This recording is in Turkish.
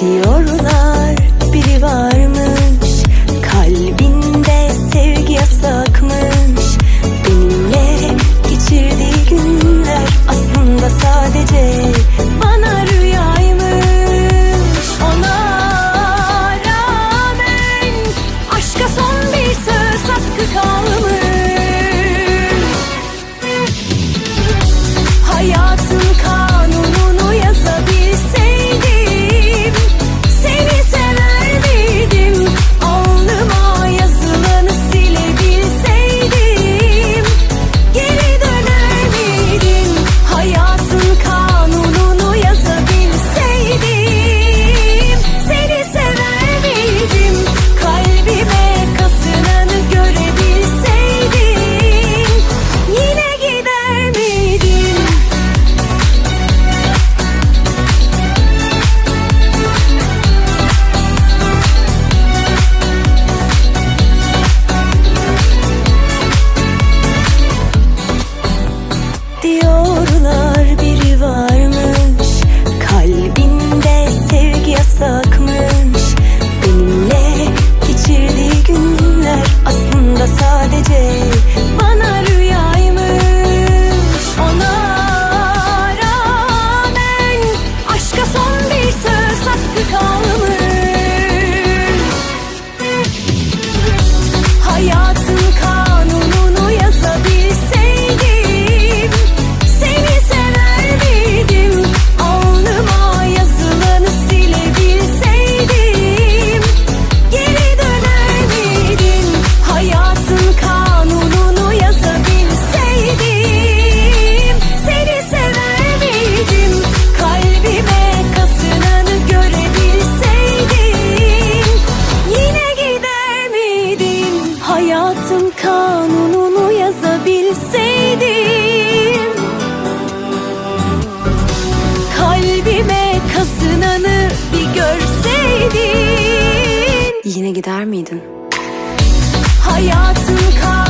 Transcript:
Diyorlar. Biri varmış Kalbinde sevgi yasak. yaşlar biri varmış. Kalbinde sevgi yasak yine gider miydin? Hayatın kal